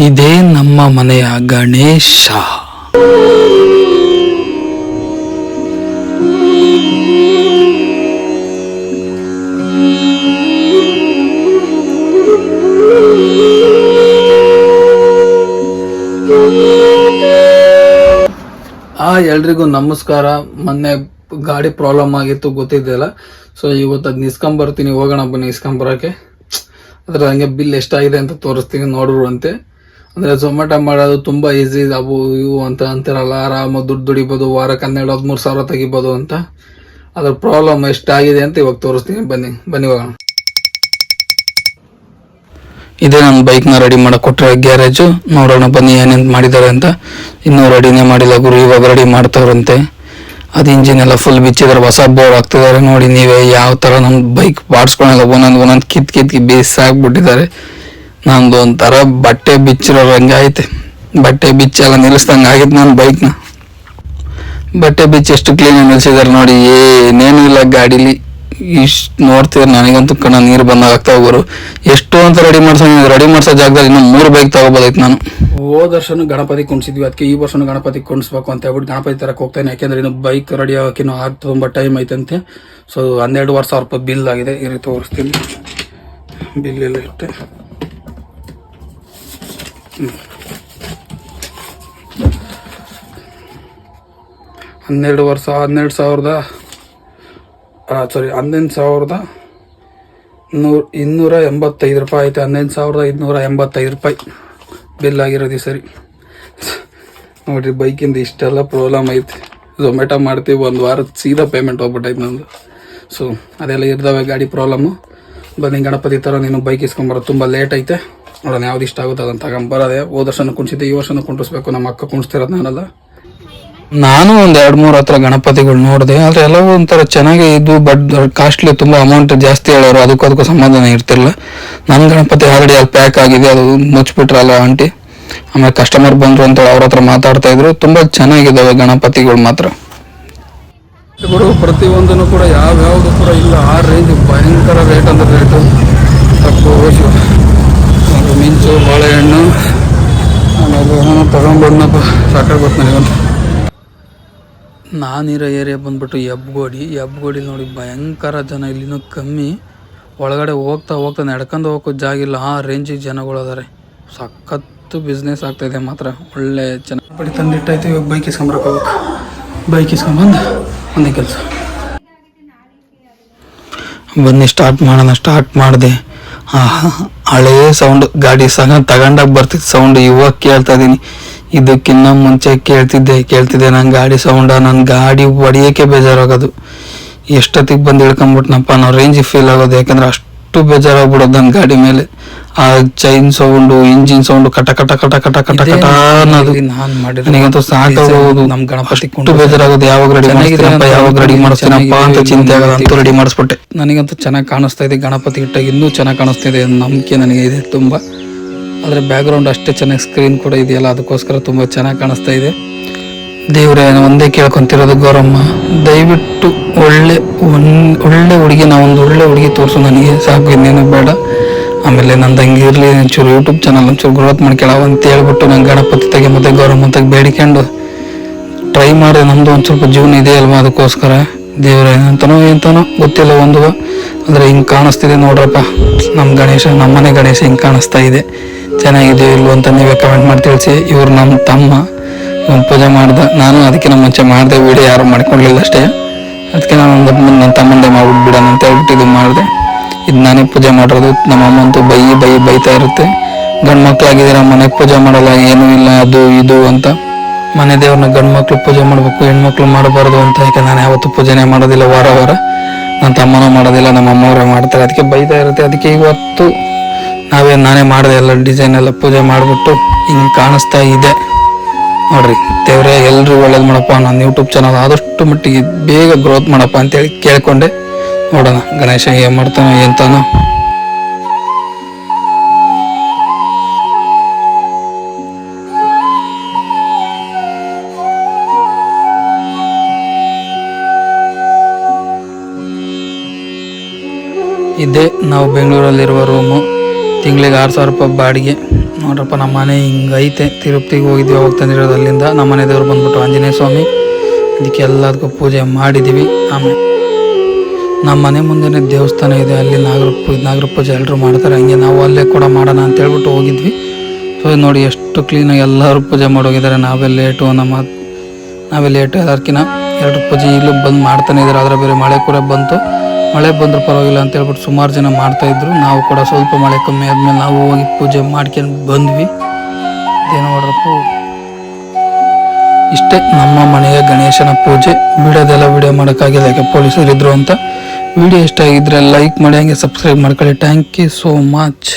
ಇದೇ ನಮ್ಮ ಮನೆಯ ಗಣೇಶ. ಆ, ಎಲ್ರಿಗೂ ನಮಸ್ಕಾರ. ಮೊನ್ನೆ ಗಾಡಿ ಪ್ರಾಬ್ಲಮ್ ಆಗಿತ್ತು ಗೊತ್ತಿದ್ದೆಲ್ಲ ಸೊ ಇವತ್ತು ಅದ್ ನಿಸ್ಕೊಂಬರ್ತೀನಿ ಹೋಗೋಣ ಬನ್ನಿ ಇಸ್ಕೊಂಬರಕ್ಕೆ ಅದ್ರ ಹಂಗೆ ಬಿಲ್ ಎಷ್ಟಾಗಿದೆ ಅಂತ ತೋರಿಸ್ತೀನಿ. ನೋಡ್ರು ಅಂತೆ ಅಂದ್ರೆ ಝೊಮ್ಯಾಟೊ ಮಾಡೋದು ತುಂಬಾ ಈಸಿ ಅವು ಇವು ಅಂತ ಅಂತಾರಲ್ಲ ಆರಾಮಾಗಿ ದುಡ್ಡು ದುಡಿಬೋದು, ವಾರಕ್ಕೆ ಹನ್ನೆರಡು, ಹದಿಮೂರು ಸಾವಿರ ತೆಗಿಬೋದು ಅಂತ. ಅದ್ರ ಪ್ರಾಬ್ಲಮ್ ಎಷ್ಟಾಗಿದೆ ಅಂತ ಇವಾಗ ತೋರಿಸ್ತೀನಿ, ಬನ್ನಿ ಬನ್ನಿ ಹೋಗೋಣ. ಇದೇ ನನ್ನ ಬೈಕ್ನ ರೆಡಿ ಮಾಡಕ್ ಕೊಟ್ಟರೆ ಗ್ಯಾರೇಜು. ನೋಡೋಣ ಬನ್ನಿ ಏನೇನು ಮಾಡಿದ್ದಾರೆ ಅಂತ. ಇನ್ನೂ ರೆಡಿನೇ ಮಾಡಿಲ್ಲ ಗುರು, ಇವಾಗ ರೆಡಿ ಮಾಡ್ತಾರಂತೆ ಅದು ಇಂಜಿನ್ ಎಲ್ಲ ಫುಲ್ ಬಿಚ್ಚಿದ್ದಾರೆ ಹೊಸ ಬೋರ್ಡ್ ಹಾಕ್ತಿದ್ದಾರೆ. ನೋಡಿ ನೀವೇ ಯಾವ ಥರ ನನ್ನ ಬೈಕ್ ಬಾಡಿಸ್ಕೊಳಲ್ಲ ಒಂದೊಂದು ಒಂದೊಂದು ಕಿತ್ ಕಿತ್ ಬೇಯಿಸಾಕ್ಬಿಟ್ಟಿದ್ದಾರೆ ನಂದು ಒಂಥರ ಬಟ್ಟೆ ಬಿಚ್ಚಿರೋ ಹಂಗೆ ಐತೆ ಬಟ್ಟೆ ಬಿಚ್ಚೆಲ್ಲ ನಿಲ್ಲಿಸ್ದಂಗೆ ಆಗಿತ್ತು ನನ್ನ ಬೈಕ್ನ. ಬಟ್ಟೆ ಬಿಚ್ಚಿ ಎಷ್ಟು ಕ್ಲೀನಾಗಿ ನಿಲ್ಸಿದಾರೆ ನೋಡಿ, ಏನೇನು ಇಲ್ಲ ಗಾಡೀಲಿ. ಇಷ್ಟು ನೋಡ್ತಿದ್ರೆ ನನಗಂತೂ ಕಣ, ನೀರು ಬಂದಾಗ ಆಗ್ತಾ ಹೋಗೋರು. ಎಷ್ಟು ಅಂತ ರೆಡಿ ಮಾಡ್ಸೋ ರೆಡಿ ಮಾಡ್ಸೋ ಜಾಗದಲ್ಲಿ ಇನ್ನು ಮೂರು ಬೈಕ್ ತಗೋಬೋದಾಯ್ತು ನಾನು. ಹೋದ ವರ್ಷನೂ ಗಣಪತಿ ಕುಣಿಸಿದ್ವಿ. ಅದಕ್ಕೆ ಈ ವರ್ಷನೂ ಗಣಪತಿ ಕುಣಿಸ್ಬೇಕು ಅಂತ ಹೇಳ್ಬಿಟ್ಟು ಗಣಪತಿ ತರಕ್ಕೆ ಹೋಗ್ತಾನೆ ಯಾಕೆಂದ್ರೆ ಇನ್ನು ಬೈಕ್ ರೆಡಿ ಆಗೋಕೆ ಇನ್ನೂ ಆಗ್ ತುಂಬ ಟೈಮ್ ಐತಂತೆ. ಸೊ ಹನ್ನೆರಡು ವರ್ಷ ಸಾವಿರ ರೂಪಾಯಿ ಬಿಲ್ ಆಗಿದೆ. ಈ ತೋರಿಸ್ತೀನಿ. ಬಿಲ್ ಎಲ್ಲ ಇಟ್ಟೆ. ಹನ್ನೆರಡು ವರ್ಷ, ಹನ್ನೆರಡು ಸಾವಿರದ ಸಾರಿ ಹನ್ನೊಂದು ಸಾವಿರದ ನೂರ, ಇನ್ನೂರ ಎಂಬತ್ತೈದು ರೂಪಾಯಿ ಐತೆ ಹನ್ನೊಂದು ಸಾವಿರದ ಇನ್ನೂರ ಎಂಬತ್ತೈದು ರೂಪಾಯಿ ಬಿಲ್ ಆಗಿರೋದು ಸರಿ. ನೋಡಿರಿ ಬೈಕಿಂದ ಇಷ್ಟೆಲ್ಲ ಪ್ರಾಬ್ಲಮ್ ಐತಿ. ಝೊಮ್ಯಾಟೊ ಮಾಡ್ತೀವಿ, ಒಂದು ವಾರ ಸೀದಾ ಪೇಮೆಂಟ್ ಹೋಗ್ಬಿಟ್ಟೈತೆ ನಂದು. ಸೊ ಅದೆಲ್ಲ ಇರ್ದಾವೆ ಗಾಡಿ ಪ್ರಾಬ್ಲಮ್ಮು ಬನ್ನಿ ಗಣಪತಿ ಥರ ನೀನು ಬೈಕ್ ಇಸ್ಕೊಂಬರೋದು ತುಂಬ ಲೇಟ್ ಐತೆ. ನೋಡೋಣ ಯಾವ್ದು ಇಷ್ಟ ಆಗುತ್ತೆ ಅದನ್ನು ತಗೊಂಬರೋದೆ ಹೋದ ವರ್ಷನೂ ಕುಣಿಸಿದ್ದೆ ಈ ವರ್ಷನೂ ಕುಂಡಿಸ್ಬೇಕು ನಮ್ಮ ಅಕ್ಕ ಕುಣಿಸ್ತಿರೋದು ನಾನಲ್ಲ. ನಾನು ಒಂದು ಎರಡು ಮೂರು ಹತ್ರ ಗಣಪತಿಗಳು ನೋಡಿದೆ. ಆದರೆ ಎಲ್ಲವೂ ಒಂಥರ ಚೆನ್ನಾಗೇ ಇದ್ದು ಬಟ್ ಕಾಸ್ಟ್ಲಿ ತುಂಬಾ ಅಮೌಂಟ್ ಜಾಸ್ತಿ ಹೇಳೋರು ಅದಕ್ಕೂ ಅದಕ್ಕೂ ಸಂಬಂಧನೇ ಇರ್ತಿಲ್ಲ. ನನ್ನ ಗಣಪತಿ ಆಲ್ರೆಡಿ ಅಲ್ಲಿ ಪ್ಯಾಕ್ ಆಗಿದೆ ಅದು ಮುಚ್ಚಿಬಿಟ್ರಲ್ಲ ಆಂಟಿ. ಆಮೇಲೆ ಕಸ್ಟಮರ್ ಬಂದರು ಅಂತ ಅವ್ರ ಹತ್ರ ಮಾತಾಡ್ತಾ ಇದ್ರು. ತುಂಬಾ ಚೆನ್ನಾಗಿದ್ದಾವೆ ಗಣಪತಿಗಳು ಮಾತ್ರ. ಗುರು ಪ್ರತಿಯೊಂದನ್ನು ಕೂಡ ಯಾವ ಯಾವುದು ಕೂಡ ಇಲ್ಲ. ಆ ರೇಂಜ್ ಭಯಂಕರ ರೇಟ್ ಅಂದ್ರೆ ರೇಟು ತಪ್ಪು ಮಿಂಚು, ಬಾಳೆಹಣ್ಣು. ಆಮೇಲೆ ಏನೋ ತಗೊಂಡ್ಬಂದಪ್ಪ ಸಾಕಾಗ್ಬೋದು ನನಗಂತ ನಾನಿರೋ ಏರಿಯಾ ಬಂದ್ಬಿಟ್ಟು ಎಬ್ಗೋಡಿ. ಎಬ್ಗೋಡಿ ನೋಡಿ ಭಯಂಕರ ಜನ, ಇಲ್ಲಿನೂ ಕಮ್ಮಿ. ಒಳಗಡೆ ಹೋಗ್ತಾ ಹೋಗ್ತಾ ನಡ್ಕೊಂಡು ಹೋಗೋ ಜಾಗ ಇಲ್ಲ. ಆ ರೇಂಜಿಗೆ ಜನಗಳು ಅದಾರೆ. ಸಖತ್ತು ಬಿಸ್ನೆಸ್ ಆಗ್ತಾ ಇದೆ ಮಾತ್ರ. ಒಳ್ಳೆ ಬಡಿ ತಂದಿಟ್ಟಾಯ್ತು, ಇವಾಗ ಬೈಕ್ ಇಸ್ಕೊಂಬರಕ್ಕೆ ಹೋಗ್ಬೇಕು. ಬೈಕ್ ಇಸ್ಕೊಂಬಂದು ಒಂದೇ ಕೆಲಸ. ಬನ್ನಿ ಸ್ಟಾರ್ಟ್ ಮಾಡೋಣ ಸ್ಟಾರ್ಟ್ ಮಾಡಿದೆ. ಹಳೇ ಸೌಂಡ್ ಗಾಡಿ ಸಹ ತಗೊಂಡಾಗ ಬರ್ತಿತ್ತು ಸೌಂಡ್ ಇವಾಗ ಕೇಳ್ತಾ ಇದೀನಿ. ಇದಕ್ಕಿನ್ನ ಮುಂಚೆ ಕೇಳ್ತಿದ್ದೆ ಕೇಳ್ತಿದ್ದೆ ನನ್ನ ಗಾಡಿ ಸೌಂಡ ನನ್ನ ಗಾಡಿ ಹೊಡಿಯೋಕೆ ಬೇಜಾರಾಗೋದು. ಎಷ್ಟೊತ್ತಿಗೆ ಬಂದು ಇಳ್ಕೊಂಬಿಟ್ನಪ್ಪ ನಾವು ರೇಂಜ್ ಫೀಲ್ ಆಗೋದು, ಯಾಕಂದ್ರೆ ಅಷ್ಟು ಬೇಜಾರಾಗ್ಬಿಡೋದು ನನ್ನ ಗಾಡಿ ಮೇಲೆ. ಆ ಚೈನ್ ಸೌಂಡು ಇಂಜಿನ್ ಸೌಂಡ್ ಕಟ ಕಟ ಕಟ ಕಟ ಕಟ ಕಟ ಅನ್ನೋದು. ನನಗಂತೂ ಸಾಕಾಗೋದು. ನಮ್ಮ ಗಣಪತಿ ಅಷ್ಟು ಬೇಜಾರಾಗೋದು. ಯಾವಾಗ ರೆಡಿ ಮಾಡ್ತೀನಪ್ಪ ಯಾವಾಗ ರೆಡಿ ಮಾಡಿಸ್ತೀನಪ್ಪ ಅಂತ ಚಿಂತೆ ಆಗೋದು ಅಂತೂ ರೆಡಿ ಮಾಡಿಸ್ಬಿಟ್ಟೆ. ನನಗಂತೂ ಚೆನ್ನಾಗಿ ಕಾಣಿಸ್ತಾ ಇದೆ. ಗಣಪತಿ ಇಟ್ಟಾಗ ಇನ್ನೂ ಚೆನ್ನಾಗಿ ಕಾಣಿಸ್ತಾ ಇದೆ ನಂಬಿಕೆ ನನಗೆ ಇದೆ ತುಂಬಾ. ಆದರೆ ಬ್ಯಾಕ್ಗ್ರೌಂಡ್ ಅಷ್ಟೇ ಚೆನ್ನಾಗಿ ಸ್ಕ್ರೀನ್ ಕೂಡ ಇದೆಯಲ್ಲ ಅದಕ್ಕೋಸ್ಕರ ತುಂಬ ಚೆನ್ನಾಗಿ ಕಾಣಿಸ್ತಾ ಇದೆ. ದೇವ್ರೆ ಒಂದೇ ಕೇಳ್ಕೊಂತಿರೋದು ಗೌರಮ್ಮ, ದಯವಿಟ್ಟು ಒಳ್ಳೆ ಒಳ್ಳೆ ಹುಡುಗಿ ನಾ ಒಂದು ಒಳ್ಳೆ ಹುಡುಗಿ ತೋರಿಸು ನನಗೆ. ಸಾಕು, ಇನ್ನೇನು ಬೇಡ. ಆಮೇಲೆ ನಂದು ಹಂಗೆ ಇರಲಿ, ಒಂಚೂರು ಯೂಟ್ಯೂಬ್ ಚಾನಲ್ ಒಂಚೂರು ಗ್ರೋತ್ ಮಾಡ್ಕೊಳ್ಳೋ ಅಂತ ಹೇಳ್ಬಿಟ್ಟು ನಂಗೆ ಗಣಪತಿ ತೆಗೆ ಮತ್ತೆ ಗೌರಮ್ಮ ತೆಗೆ ಬೇಡಿಕೊಂಡು ಟ್ರೈ ಮಾಡಿದೆ. ನಮ್ಮದು ಒಂದು ಸ್ವಲ್ಪ ಜೀವನ ಇದೆ ಅಲ್ವಾ ಅದಕ್ಕೋಸ್ಕರ. ದೇವ್ರ ಅಂತನೋ ಎಂತನೋ, ಗೊತ್ತಿಲ್ಲ ಒಂದು. ಅಂದರೆ ಹಿಂಗೆ ಕಾಣಿಸ್ತಿದೆ ನೋಡ್ರಪ್ಪ. ನಮ್ಮ ಗಣೇಶ, ನಮ್ಮನೆ ಗಣೇಶ ಹಿಂಗೆ ಕಾಣಿಸ್ತಾ ಇದೆ. ಚೆನ್ನಾಗಿದೆ ಇಲ್ವೋ ಅಂತ ನೀವೇ ಕಮೆಂಟ್ ಮಾಡಿ ತಿಳಿಸಿ. ಇವರು ನಮ್ಮ ತಮ್ಮ. ಒಂದು ಪೂಜೆ ಮಾಡಿದೆ. ನಾನು ಅದಕ್ಕಿಂತ ಮುಂಚೆ ಮಾಡಿದೆ, ವೀಡಿಯೋ ಯಾರು ಮಾಡ್ಕೊಳ್ಲಿಲ್ಲ ಅಷ್ಟೇ. ಅದಕ್ಕೆ ನಾನು ಒಂದು ನನ್ನ ತಮ್ಮಂದೆ ಮಾಡ್ಬಿಟ್ಟು ಬಿಡೋಣ ಅಂತ ಹೇಳ್ಬಿಟ್ಟು ಇದು ಮಾಡಿದೆ. ಇದು ನಾನೇ ಪೂಜೆ ಮಾಡಿರೋದು. ನಮ್ಮ ಅಮ್ಮ ಅಂತೂ ಬೈ ಬೈ, ಬೈತಾ ಇರುತ್ತೆ. ಗಂಡು ಮಕ್ಕಳಾಗಿದ್ದೀರ ಮನೆಗೆ ಪೂಜೆ ಮಾಡಲ್ಲ, ಏನೂ ಇಲ್ಲ, ಅದು, ಇದು ಅಂತ. ಮನೆ ದೇವ್ರನ್ನ ಗಂಡು ಮಕ್ಕಳು ಪೂಜೆ ಮಾಡಬೇಕು, ಹೆಣ್ಮಕ್ಳು ಮಾಡಬಾರ್ದು ಅಂತ. ಯಾಕೆ ನಾನು ಯಾವತ್ತೂ ಪೂಜೆನೇ ಮಾಡೋದಿಲ್ಲ, ವಾರ ವಾರ. ನನ್ನ ತಮ್ಮನೂ ಮಾಡೋದಿಲ್ಲ, ನಮ್ಮ ಅಮ್ಮವರೇ ಮಾಡ್ತಾರೆ. ಅದಕ್ಕೆ ಬೈತಾ ಇರುತ್ತೆ. ಅದಕ್ಕೆ ಇವತ್ತು ನಾವೇ ನಾನೇ ಮಾಡಿದೆ ಎಲ್ಲ ಡಿಸೈನ್ ಎಲ್ಲ ಪೂಜೆ ಮಾಡಿಬಿಟ್ಟು ಹಿಂಗೆ ಕಾಣಿಸ್ತಾ ಇದೆ. ನೋಡ್ರಿ. ದೇವ್ರೆ ಎಲ್ರಿಗೂ ಒಳ್ಳೇದು ಮಾಡಪ್ಪ. ನನ್ನ ಯೂಟ್ಯೂಬ್ ಚಾನಲ್ ಆದಷ್ಟು ಮಟ್ಟಿಗೆ ಬೇಗ ಗ್ರೋತ್ ಮಾಡಪ್ಪ ಅಂತೇಳಿ ಕೇಳ್ಕೊಂಡೆ. ನೋಡೋಣ, ಗಣೇಶ ಏನು ಮಾಡ್ತಾನೋ ಎಂತಾನೋ ಇದೇ ನಾವು ಬೆಂಗಳೂರಲ್ಲಿರುವ ರೂಮು ತಿಂಗಳಿಗೆ ಆರು ಸಾವಿರ ರೂಪಾಯಿ ಬಾಡಿಗೆ. ನೋಡ್ರಪ್ಪ, ನಮ್ಮ ಮನೆ ಹಿಂಗೈತೆ. ತಿರುಪತಿಗೆ ಹೋಗಿದ್ವಿ ಅವಾಗ ತಂದಿರೋದು ಅಲ್ಲಿಂದ. ನಮ್ಮ ಮನೆ ದೇವ್ರು ಬಂದ್ಬಿಟ್ಟು ಆಂಜನೇಯ ಸ್ವಾಮಿ. ಇದಕ್ಕೆ ಎಲ್ಲದಕ್ಕೂ ಪೂಜೆ ಮಾಡಿದ್ದೀವಿ ಆಮೇಲೆ ನಮ್ಮ ಮನೆ ಮುಂದೆನೇ ದೇವಸ್ಥಾನ ಇದೆ. ಅಲ್ಲಿ ನಾಗರ ಪೂ ನಾಗರ ಪೂಜೆ ಎಲ್ಲರೂ ಮಾಡ್ತಾರೆ. ಹಂಗೆ ನಾವು ಅಲ್ಲೇ ಕೂಡ ಮಾಡೋಣ ಅಂತ ಹೇಳ್ಬಿಟ್ಟು ಹೋಗಿದ್ವಿ. ಸೊ ನೋಡಿ ಎಷ್ಟು ಕ್ಲೀನಾಗಿ ಎಲ್ಲರೂ ಪೂಜೆ ಮಾಡೋಗಿದ್ದಾರೆ. ನಾವೇ ಲೇಟು ನಮ್ಮ ನಾವೇ ಲೇಟು ಅದಕ್ಕಿಂತ ಎರಡು ಪೂಜೆ ಇಲ್ಲೂ ಬಂದು ಮಾಡ್ತಾನೆ ಇದ್ದಾರೆ. ಅದರ ಬೇರೆ ಮಳೆ ಕೂಡ ಬಂತು. ಮಳೆ ಬಂದರೂ ಪರವಾಗಿಲ್ಲ ಅಂತ ಹೇಳ್ಬಿಟ್ಟು ಸುಮಾರು ಜನ ಮಾಡ್ತಾ ಇದ್ರು. ನಾವು ಕೂಡ ಸ್ವಲ್ಪ ಮಳೆ ಕಮ್ಮಿ ಆದ್ಮೇಲೆ ನಾವು ಹೋಗಿ ಪೂಜೆ ಮಾಡ್ಕೊಂಡು ಬಂದ್ವಿ. ಏನು ನೋಡ್ರಪ್ಪ. ಇಷ್ಟೇ ನಮ್ಮ ಮನೆಯ ಗಣೇಶನ ಪೂಜೆ. ಬಿಡೋದೆಲ್ಲ ವಿಡಿಯೋ ಮಾಡೋಕ್ಕಾಗಿಲ್ಲ, ಯಾಕೆ ಪೊಲೀಸರು ಇದ್ರು ಅಂತ. ವಿಡಿಯೋ ಇಷ್ಟ ಆಗಿದ್ರೆ ಲೈಕ್ ಮಾಡಿ, ಹಂಗೆ ಸಬ್ಸ್ಕ್ರೈಬ್ ಮಾಡ್ಕೊಳ್ಳಿ. Thank you so much